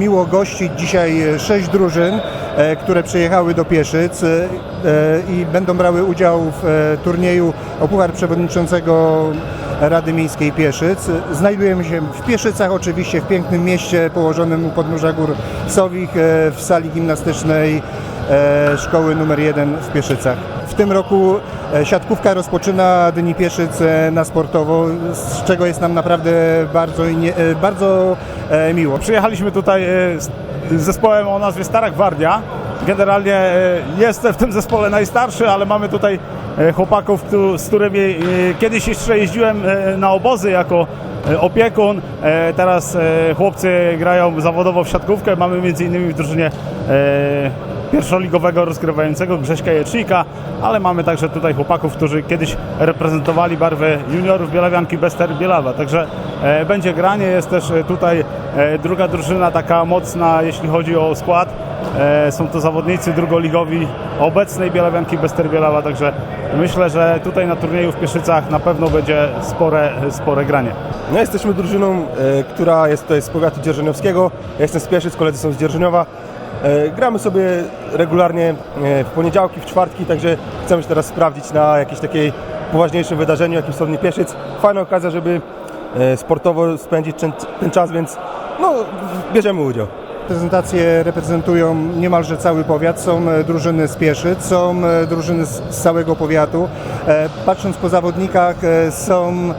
Miło gościć dzisiaj sześć drużyn, e, które przyjechały do Pieszyc e, e, i będą brały udział w e, turnieju o Puchar Przewodniczącego Rady Miejskiej Pieszyc. Znajdujemy się w Pieszycach, oczywiście w pięknym mieście położonym u podnóża gór Sowich e, w sali gimnastycznej e, szkoły numer 1 w Pieszycach. W tym roku e, siatkówka rozpoczyna Dni Pieszyc e, na sportowo, z czego jest nam naprawdę bardzo, e, bardzo e, miło. Przyjechaliśmy tutaj e, z zespołem o nazwie Stara Gwardia. Generalnie e, jestem w tym zespole najstarszy, ale mamy tutaj e, chłopaków, z którymi e, kiedyś jeszcze jeździłem e, na obozy jako e, opiekun. E, Teraz e, chłopcy grają zawodowo w siatkówkę. Mamy między innymi w drużynie e, pierwszoligowego rozgrywającego Grześka Jecznika, ale mamy także tutaj chłopaków, którzy kiedyś reprezentowali barwy juniorów Bielawianki Bester Bielawa. Także e, będzie granie, jest też e, tutaj e, druga drużyna taka mocna, jeśli chodzi o skład. E, są to zawodnicy drugoligowi obecnej Bielawianki Bester Bielawa, także myślę, że tutaj na turnieju w Pieszycach na pewno będzie spore, spore granie. No jesteśmy drużyną, e, która jest tutaj z powiatu dzierżoniowskiego. Ja jestem z Pieszyc, koledzy są z Dzierżoniowa. E, gramy sobie regularnie e, w poniedziałki, w czwartki, także chcemy się teraz sprawdzić na jakimś takiej poważniejszym wydarzeniu, jakim są Dni Pieszyc. Fajna okazja, żeby e, sportowo spędzić ten, czas, więc no, bierzemy udział. Reprezentacje reprezentują niemalże cały powiat. Są drużyny z Pieszyc, są drużyny z, całego powiatu. Patrząc po zawodnikach, są,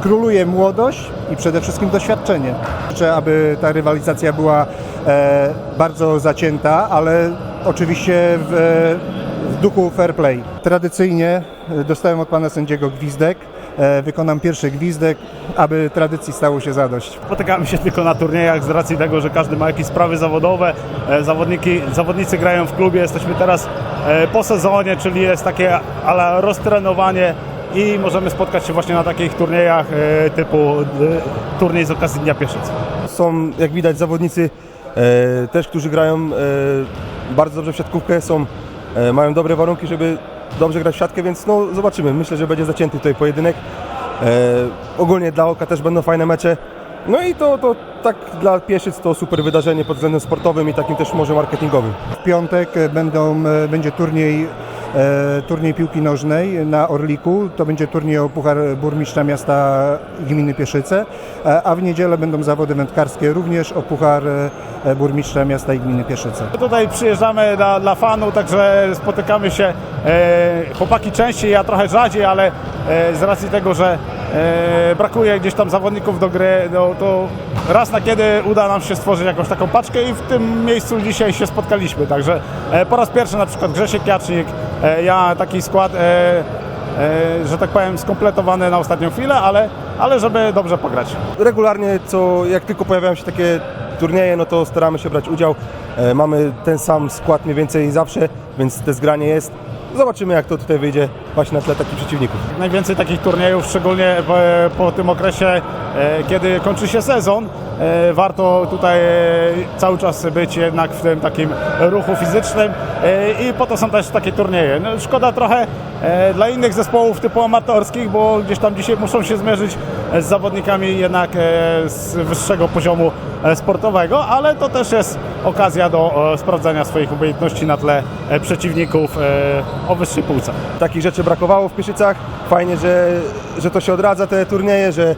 króluje młodość i przede wszystkim doświadczenie. Życzę, aby ta rywalizacja była e, bardzo zacięta, ale oczywiście w, e, w duchu fair play. Tradycyjnie e, dostałem od pana sędziego gwizdek. E, Wykonam pierwszy gwizdek, aby tradycji stało się zadość. Spotykamy się tylko na turniejach z racji tego, że każdy ma jakieś sprawy zawodowe. E, Zawodniki, zawodnicy grają w klubie. Jesteśmy teraz e, po sezonie, czyli jest takie ale roztrenowanie i możemy spotkać się właśnie na takich turniejach e, typu e, turniej z okazji Dnia Pieszyc. Są, jak widać, zawodnicy e, też, którzy grają e, bardzo dobrze w siatkówkę, są, e, mają dobre warunki, żeby dobrze grać w siatkę, więc no, zobaczymy. Myślę, że będzie zacięty tutaj pojedynek. E, ogólnie dla oka też będą fajne mecze. No i to, to tak dla Pieszyc to super wydarzenie pod względem sportowym i takim też może marketingowym. W piątek będą, będzie turniej, turniej piłki nożnej na Orliku. To będzie turniej o Puchar Burmistrza Miasta Gminy Pieszyce. E, a w niedzielę będą zawody wędkarskie również o Puchar e, Burmistrza Miasta i Gminy Pieszyce. Tutaj przyjeżdżamy dla, dla fanów, także spotykamy się e, chłopaki częściej, ja trochę rzadziej, ale e, z racji tego, że e, brakuje gdzieś tam zawodników do gry, no, to raz na kiedy uda nam się stworzyć jakąś taką paczkę i w tym miejscu dzisiaj się spotkaliśmy. Także e, po raz pierwszy na przykład Grzesiek Jacznik, e, ja taki skład, e, że tak powiem, skompletowany na ostatnią chwilę, ale, ale żeby dobrze pograć. regularnie, co jak tylko pojawiają się takie turnieje, no to staramy się brać udział. Mamy ten sam skład mniej więcej zawsze, więc te zgranie jest. Zobaczymy, jak to tutaj wyjdzie właśnie na tle takich przeciwników. najwięcej takich turniejów, szczególnie po, po tym okresie, e, kiedy kończy się sezon. E, warto tutaj e, cały czas być jednak w tym takim ruchu fizycznym e, i po to są też takie turnieje. No, szkoda trochę e, dla innych zespołów typu amatorskich, bo gdzieś tam dzisiaj muszą się zmierzyć e, z zawodnikami jednak e, z wyższego poziomu e, sportowego, ale to też jest okazja do e, sprawdzania swoich umiejętności na tle e, przeciwników e, o wyższej półce. Takich rzeczy brakowało w Pieszycach. Fajnie, że, że to się odradza, te turnieje, że,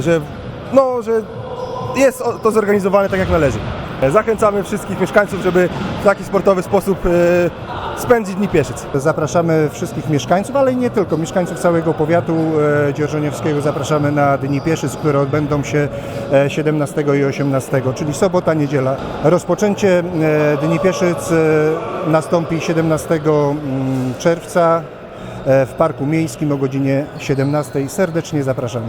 że, no, że jest to zorganizowane tak, jak należy. Zachęcamy wszystkich mieszkańców, żeby w taki sportowy sposób spędzić Dni Pieszyc. Zapraszamy wszystkich mieszkańców, ale i nie tylko, mieszkańców całego powiatu e, dzierżoniowskiego zapraszamy na Dni Pieszyc, które odbędą się e, 17 i 18, czyli sobota, niedziela. Rozpoczęcie e, Dni Pieszyc e, nastąpi 17 mm, czerwca e, w Parku Miejskim o godzinie 17. Serdecznie zapraszamy.